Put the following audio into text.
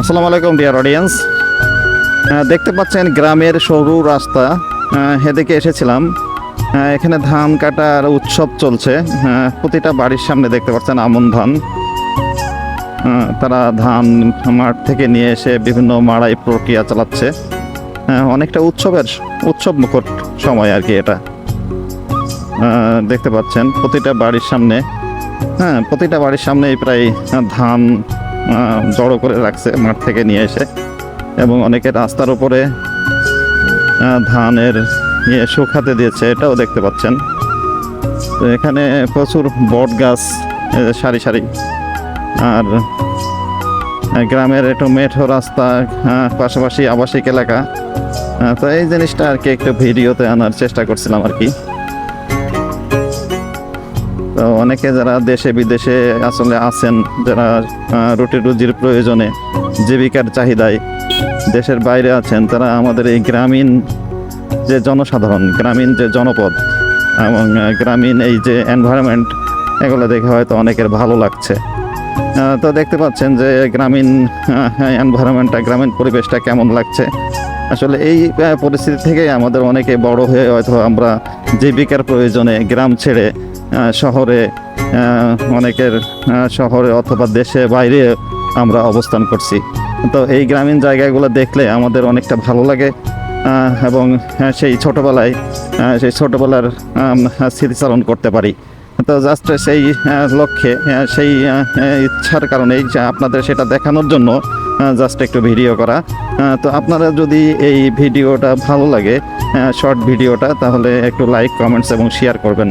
আসসালামু আলাইকুম dear audience দেখতে পাচ্ছেন গ্রামের সরু রাস্তা হেদিকে এসেছিলাম। এখানে ধান কাটার উৎসব চলছে। প্রতিটা বাড়ির সামনে দেখতে পাচ্ছেন আমন ধান। তারা ধান মাঠ থেকে নিয়ে এসে বিভিন্ন মাড়াই প্রক্রিয়া চালাচ্ছে। অনেকটা উৎসবের, উৎসব মুখর সময় আর কি এটা। দেখতে পাচ্ছেন প্রতিটা বাড়ির সামনে হ্যাঁ প্রতিটা বাড়ির সামনেই প্রায় ধান জড়ো করে রাখছে মাঠ থেকে নিয়ে এসে। এবং অনেকে রাস্তার উপরে ধানের ইয়ে শুকাতে দিয়েছে, এটাও দেখতে পাচ্ছেন। তো এখানে প্রচুর বট গাছ সারি সারি। আর গ্রামের একটু মেঠো রাস্তা পাশাপাশি আবাসিক এলাকা। তো এই জিনিসটা আর কি একটু ভিডিওতে আনার চেষ্টা করছিলাম আর কি। তো অনেকে যারা দেশে, বিদেশে আসলে আছেন, যারা রুটি রুজির প্রয়োজনে জীবিকার চাহিদায় দেশের বাইরে আছেন, তারা আমাদের এই গ্রামীণ যে জনসাধারণ, গ্রামীণ যে জনপদ এবং গ্রামীণ এই যে এনভায়রনমেন্ট এগুলো দেখে হয়তো অনেকের ভালো লাগছে। তো দেখতে পাচ্ছেন যে গ্রামীণ এনভায়রনমেন্টটা গ্রামীণ পরিবেশটা কেমন লাগছে। আসলে এই পরিস্থিতি থেকেই আমাদের অনেকে বড় হয়ে হয়তো আমরা জীবিকার প্রয়োজনে গ্রাম ছেড়ে শহরে অনেকের শহরে অথবা দেশে বাইরে আমরা অবস্থান করছি। তো এই গ্রামীণ জায়গাগুলো দেখলে আমাদের অনেকটা ভালো লাগে এবং সেই ছোটোবেলায় সেই ছোটোবেলার স্মৃতিচারণ করতে পারি। তো জাস্ট সেই লক্ষ্যে সেই ইচ্ছার কারণেই আপনাদের সেটা দেখানোর জন্য জাস্ট একটু ভিডিও করা। তো আপনারা যদি এই ভিডিওটা ভালো লাগে শর্ট ভিডিওটা, তাহলে একটু লাইক কমেন্টস এবং শেয়ার করবেন।